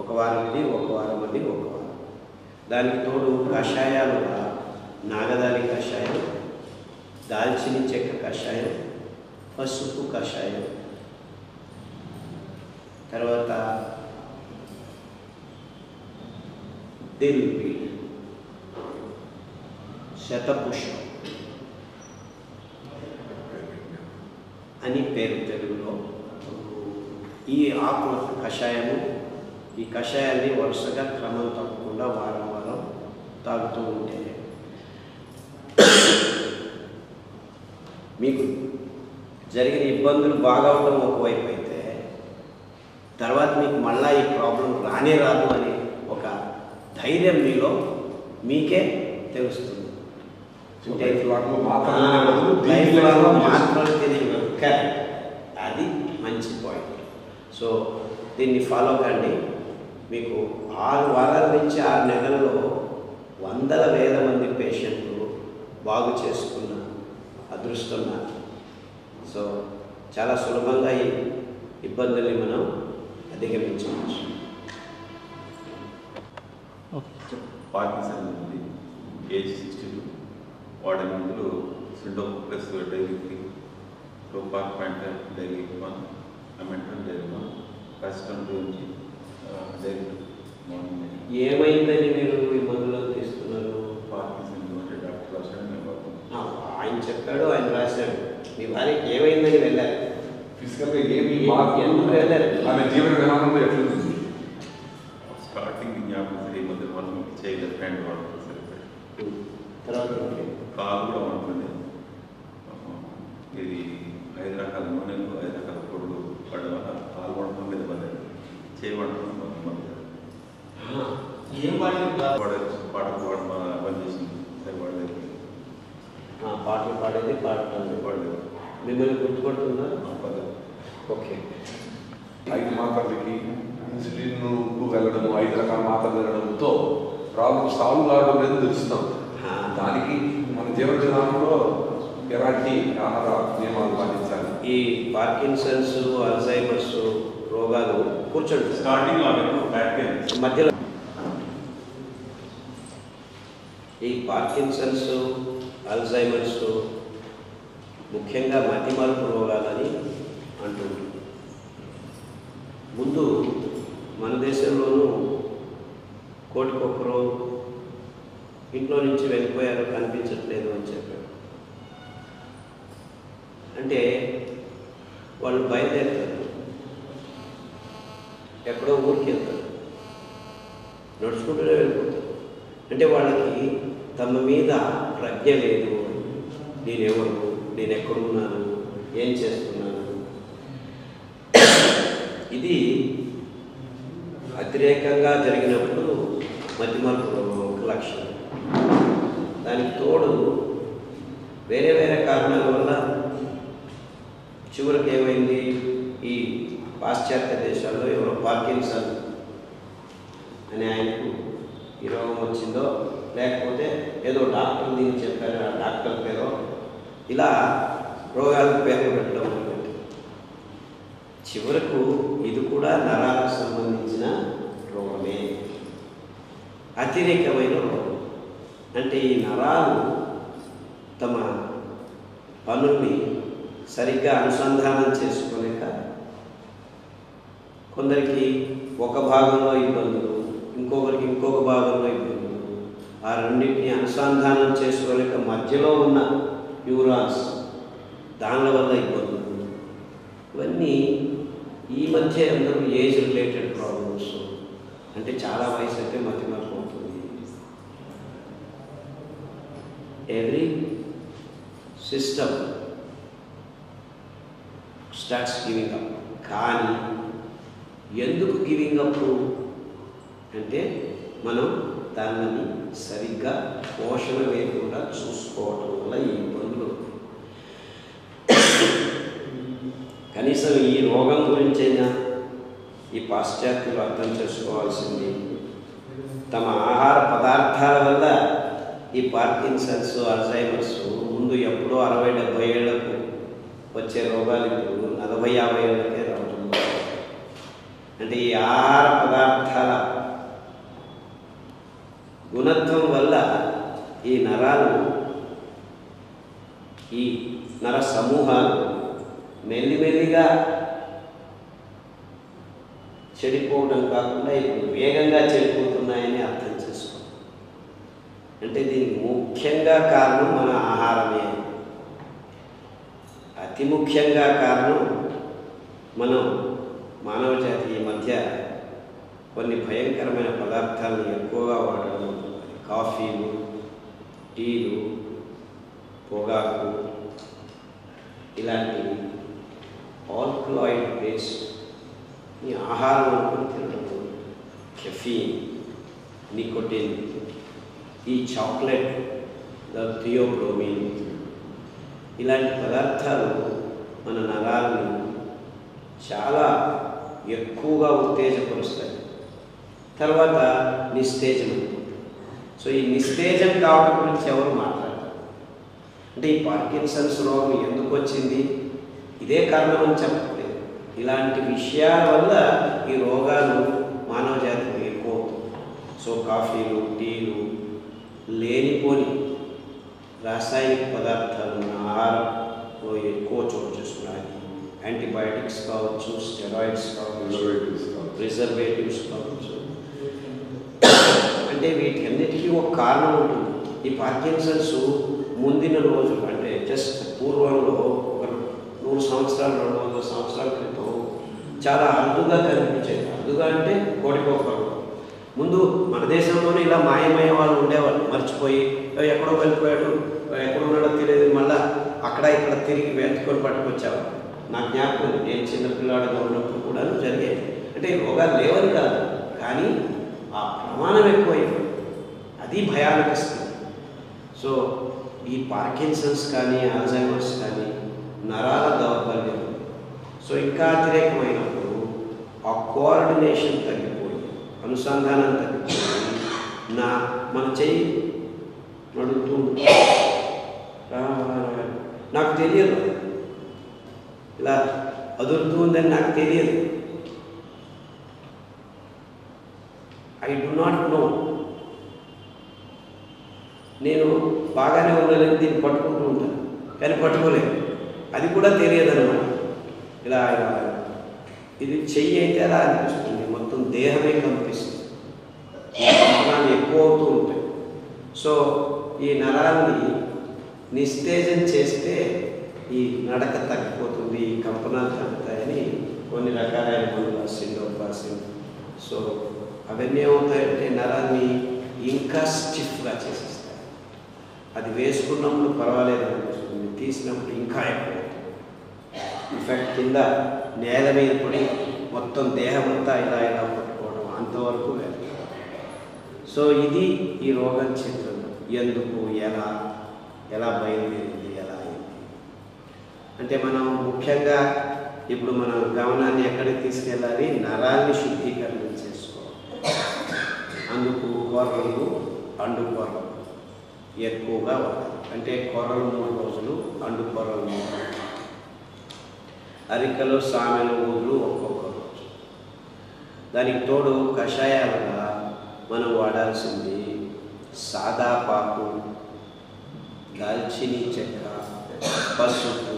ఒక వారం ఇది ఒక వారం అది ఒక వారం. దానికి తోడు కషాయాలు నాగదారి కషాయం దాల్చిన చెక్క కషాయం పసుపు కషాయం. తర్వాత దిల్పి శతపుష్పం అని పేరు తెలుగులో. ఈ ఆకుల కషాయము ఈ కషాయాన్ని వరుసగా క్రమం తప్పకుండా వారం వారం తాగుతూ ఉంటే మీకు జరిగిన ఇబ్బందులు బాగవడం ఒకవైపు అయితే తర్వాత మీకు మళ్ళా ఈ ప్రాబ్లం రానే రాదు అని ఒక ధైర్యం మీలో మీకే తెలుస్తుంది. మాత్రమే తెలియదు. కరెక్ట్ అది మంచి పాయింట్ సో దీన్ని ఫాలో కండి. మీకు ఆరు వారాల నుంచి ఆరు నెలల్లో వందల వేల మంది పేషెంట్లు బాగు చేసుకున్న అదృష్టం నాకు సో చాలా సులభంగా ఈ ఇబ్బందుల్ని మనం అధిగమించవచ్చు. పార్కిన్సన్ ఉంది ఏజ్ సిక్స్టీ టూ వాడే మందులు సిండో ప్లస్ డైలీ త్రీ ప్రోపార్ పాయింట్ డైలీ వన్ అమెంటన్ డైలీ వన్ కస్టమ్ డైలీ మార్నింగ్ ఏమైందని మీరు వాడుతున్నాం. ఆ, ఆయన చెప్పాడు ఆయన రాశాడు. మీ భార్యకి ఏమైందని వెళ్ళారు? ఫిజికల్గా ఏమి ఏ- మార్పు ఎందుకు వెళ్ళారు? ఆమె జీవన విధానంలో ఎట్లుంది స్టార్టింగ్ జ్ఞాపకం ఈ మధ్య మనం చేయలేదు హ్యాండ్ వాడుతుంది సరిపోయి తర్వాత ఏంటి? కాలు కూడా ఉంటుంది ఇది ఐదు రకాల నూనెలు ఐదు రకాల పొడులు పడవ కాలు పడటం మీద పడలేదు చేయి పడటం పడలేదు ఏం పాటలు పాడ- వాడే పాటలు పాడ బంద్ చేసింది సరే వాడలేదు ఆ, పాటలు పాడేది పాడటం వాడలేదు మిమ్మల్ని గుర్తుపడుతుందా పడలేదు ఓకే ఐదు మాత్రలకి ఇన్సులిన్ వెళ్ళడం ఐదు రకాల మాత్రలు వెళ్ళడంతో ప్రాబ్లం సాల్వ్ కావడం లేదు తెలుస్తున్నాం ఆ. దానికి మన జీవన విధానంలో ఎలాంటి ఆహార నియమాలు పాటించాలి? ఈ పార్కిన్సన్స్ అల్జైమర్స్ రోగాలు కూర్చోండి. స్టార్టింగ్ మధ్యలో ఈ పార్కిన్సన్స్ అల్జైమర్స్ ముఖ్యంగా మతిమరుపు రోగాలని అంటుంది ముందు మన దేశంలోనూ కోటికొక్కరు ఇంట్లో నుంచి వెళ్ళిపోయారు కనిపించట్లేదు అని చెప్పారు. అంటే వాళ్ళు బయలుదేరుతారు. ఎక్కడో ఊరికి వెళ్తారు నడుచుకుంటూనే వెళ్ళిపోతారు. అంటే వాళ్ళకి తమ మీద ప్రజ్ఞ లేదు. నేనెవరు? నేను ఎక్కడున్నాను ఏం చేస్తున్నాను? ఇది అతిరేకంగా జరిగినప్పుడు మధ్యమర్పు ఒక లక్షణం. దానికి తోడు వేరే వేరే కారణాల వల్ల చివరికి ఏమైంది? ఈ పాశ్చాత్య దేశాల్లో ఎవరో పార్కిన్సన్ అని ఆయనకు ఈ రోగం వచ్చిందో లేకపోతే ఏదో డాక్టర్ దీన్ని చెప్పారు ఆ డాక్టర్ పేరో ఇలా రోగాలకు పేర్లు పెట్టడం చివరకు ఇది కూడా నరాలకు సంబంధించిన రోగమే. అతిరేకమైన రోగం. అంటే ఈ నరాలు తమ పనుల్ని సరిగ్గా అనుసంధానం చేసుకోలేక కొందరికి ఒక భాగంలో ఇబ్బందులు ఇంకొకరికి ఇంకొక భాగంలో ఇబ్బందులు. ఆ రెండింటిని అనుసంధానం చేసుకోలేక మధ్యలో ఉన్న న్యూరాన్స్ దానిల వల్ల ఇబ్బందులు ఇవన్నీ ఈ మధ్య అందరూ ఏజ్ రిలేటెడ్ ప్రాబ్లమ్స్. అంటే చాలా వయసు అయితే మధ్య మధ్య అవుతుంది. Every system starts giving up. కానీ ఎందుకు గివింగ్ అప్ అంటే మనం దానిని సరిగ్గా పోషణ లేకుండా చూసుకోవటం వల్ల ఈ ఇబ్బందులు కనీసం ఈ రోగం గురించైనా ఈ పాశ్చాత్యులు అర్థం చేసుకోవాల్సింది తమ ఆహార పదార్థాల వల్ల ఈ పార్కిన్సన్స్ అల్జైమర్స్ ముందు ఎప్పుడో అరవై డెబ్బై ఏళ్ళకు వచ్చే రోగాలు ఇప్పుడు నలభై యాభై ఏళ్ళకే రావడం అంటే ఈ ఆహార పదార్థాల గుణత్వం వల్ల ఈ నరాలు ఈ నర సమూహాలు మెల్లిమెల్లిగా చెడిపోవడం కాకుండా ఇప్పుడు వేగంగా చెడిపోతున్నాయని అర్థం చేసుకో అంటే దీనికి ముఖ్యంగా కారణం మన ఆహారమే. అతి ముఖ్యంగా కారణం మనం మానవ జాతి ఈ మధ్య కొన్ని భయంకరమైన పదార్థాలను ఎక్కువ కాఫీలు టీలు పొగాకు ఇలాంటి ఆల్కలాయిడ్ బేస్డ్ ఈ ఆహారం అనుకుని తినడం కెఫీన్ నికోటిన్ ఈ చాక్లెట్ థియోబ్రోమిన్ ఇలాంటి పదార్థాలు మన నరాలను చాలా ఎక్కువగా ఉత్తేజపరుస్తాయి. తర్వాత నిస్తేజం సో ఈ నిస్తేజం కావడం గురించి ఎవరు మాట్లాడతారు అంటే ఈ పార్కిన్సన్స్ రోగం ఎందుకు వచ్చింది? ఇదే కారణం అని చెప్పట్లేదు. ఇలాంటి విషయాల వల్ల ఈ రోగాలు మానవ జాతికి ఎక్కువ సో కాఫీలు టీలు లేనిపోని రాసాయనిక పదార్థాలు ఆహారంలో ఎక్కువ చోటు చేసుకున్నాయి. యాంటీబయాటిక్స్ కావచ్చు స్టెరాయిడ్స్ కావచ్చు ప్రిజర్వేటివ్స్ కావచ్చు. అంటే వీటి అన్నిటికీ ఒక కారణం ఉంటుంది. ఈ పార్కిన్సన్స్ ముందిన రోజులు అంటే జస్ట్ పూర్వంలో ఒక నూరు సంవత్సరాలు రెండు వందల సంవత్సరాల క్రితం చాలా అరుదుగా కనిపించేది. అరుదుగా అంటే కోడికొకరు ముందు మన దేశంలోనే ఇలా మాయమయ్యే వాళ్ళు ఉండేవాళ్ళు. మర్చిపోయి ఎక్కడో వెళ్ళిపోయాడు. ఎక్కడ ఉన్నాడో తెలియదు. మళ్ళా అక్కడ ఇక్కడ తిరిగి వెతుకొని పట్టుకొచ్చావు. నా జ్ఞాపకం ఉంది. నేను చిన్నపిల్లాడిగా ఉన్నప్పుడు కూడా జరిగేది. అంటే రోగాలు లేవని కాదు. కానీ ఆ ప్రమాణం ఎక్కువైంది. అది భయానక స్థితి. సో ఈ పార్కిన్సన్స్ కానీ ఆల్జైమర్స్ కానీ నరాల దౌర్బల్యం. సో ఇంకా అతిరేకమైనప్పుడు ఆ కోఆర్డినేషన్ తగ్గిపోయి అనుసంధానం తగ్గిపోయి నా మన చెయ్యి నడుతూ నాకు తెలియదు. ఇలా అదురుతూ ఉందని నాకు తెలియదు. ఐ డు నాట్ నో నేను బాగానే ఉన్నానని దీన్ని పట్టుకుంటూ ఉంటాను. కానీ పట్టుకోలేదు అది కూడా తెలియదు అనమాట ఇలా ఇలా ఇది చెయ్యి అయితే అలా అనిపిస్తుంది. మొత్తం దేహమే కనిపిస్తుంది నరాలు ఎక్కువ అవుతూ ఉంటాయి. సో ఈ నరాల్ని నిస్తేజం చేస్తే ఈ నడక తగ్గిపోతుంది ఈ కంపనాలు తగ్గుతాయని కొన్ని రకాలైన మందులు సిండోపాసిన్ సో అవన్నీ ఏమవుతాయంటే నరాన్ని ఇంకా స్టిఫ్గా చేసేస్తాయి. అది వేసుకున్నప్పుడు పర్వాలేదు అనిపిస్తుంది. తీసినప్పుడు ఇంకా ఎక్కువ. ఇన్ఫ్యాక్ట్ కింద నేల మీద పడి మొత్తం దేహమంతా ఇలా ఇలా పట్టుకోవడం అంతవరకు వెళ్తాం సో ఇది ఈ రోగం చిత్రం. ఎందుకు? ఎలా? ఎలా బయలుదేరింది? ఎలా అయింది? అంటే మనం ముఖ్యంగా ఇప్పుడు మన గమనాన్ని ఎక్కడికి తీసుకెళ్ళాలి? నరాన్ని శుద్ధీకరణ చేసుకోవాలి. అందుకు కొర్రలు అండు కొర్రలు ఎక్కువగా వాడాలి అంటే కొర్రలు మూడు రోజులు అండు కొర్రలు మూడు రోజులు. అరికలు సామెలు ఊళ్ళు ఒక్కొక్క రోజు దానికి తోడు కషాయాలుగా మనం వాడాల్సింది సాదా పాకు దాల్చిని చెక్క పసుపు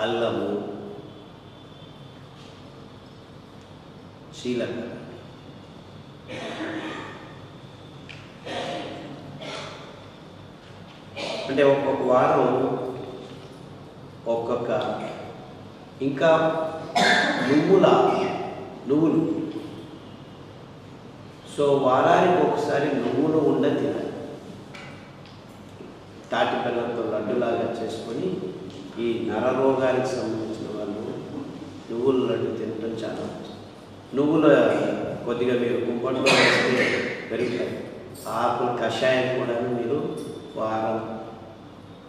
అల్లము శీలకర్ర అంటే ఒక్కొక్క వారం ఒక్కొక్క ఇంకా నువ్వుల నువ్వులు. సో వారానికి ఒకసారి నువ్వులు ఉండ తినాలి తాటి పిల్లలతో లడ్డులాగా చేసుకొని ఈ నరరోగానికి సంబంధించిన వాళ్ళు నువ్వుల లడ్డు తినడం చాలా నువ్వుల కొద్దిగా మీరు కుంపట్లో వేస్తే పెరుగుతాయి. ఆకులు కషాయం కూడా మీరు వారం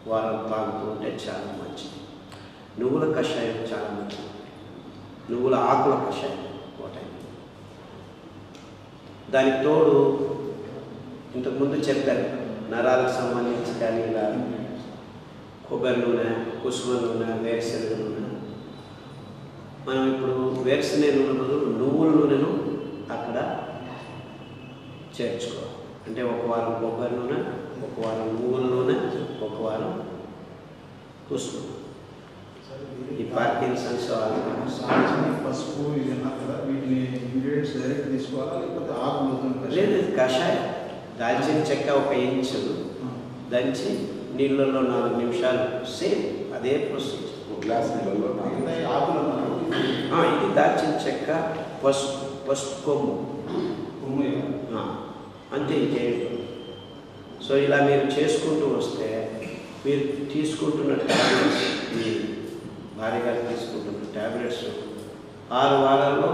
వారం తాగుతూ ఉంటే చాలా మంచిది. నువ్వుల కషాయం చాలా మంచిది. నువ్వుల ఆకుల కషాయం ఒకటి దానికి తోడు ఇంతకుముందు చెప్పాను నరాలకు సంబంధించి కానీ ఇలా కొబ్బరి నూనె కుసుమ నూనె వేరుశనగ నూనె. మనం ఇప్పుడు వేరుశనగ నూనె బదులు నువ్వుల నూనెను అక్కడ చేర్చుకోవాలి. అంటే ఒక వారం కొబ్బరి నూనె ఒక వారం నువ్వుల నూనె ఒక వారం కుసుమ ఈ పార్కిన్సన్స్ సాల్ట్ని పసుపు ఇవి అన్నారు కదా వీటిని ఇంగ్రీడియంట్స్ డైరెక్ట్ తీసుకోవాలా లేకపోతే ఆకులు లేదు కషాయం. దాల్చిన చెక్క ఒక ఇంచు దంచి నీళ్ళల్లో నాలుగు నిమిషాలు సేమ్ అదే ప్రొసీజర్ ఒక గ్లాస్ ఇది దాల్చిన చెక్క పసుపు పసుపు కొమ్ము. కొమ్ము అంతే ఇంకేంటి సో ఇలా మీరు చేసుకుంటూ వస్తే మీరు తీసుకుంటున్న ట్యాబ్లెట్స్ మీ భార్య గారు తీసుకుంటున్న ట్యాబ్లెట్స్ ఆరు వారాల్లో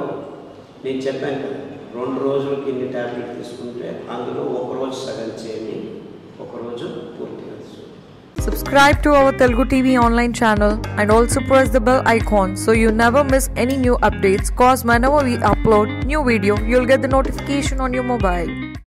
నేను చెప్పాను కదా రెండు రోజులకి ఇన్ని ట్యాబ్లెట్ తీసుకుంటే అందులో ఒక రోజు సగం చేయని ఒకరోజు పూర్తిగా Subscribe to our Telugu TV online channel and also press the bell icon so you never miss any new updates. Cause whenever we upload new video, you'll get the notification on your mobile.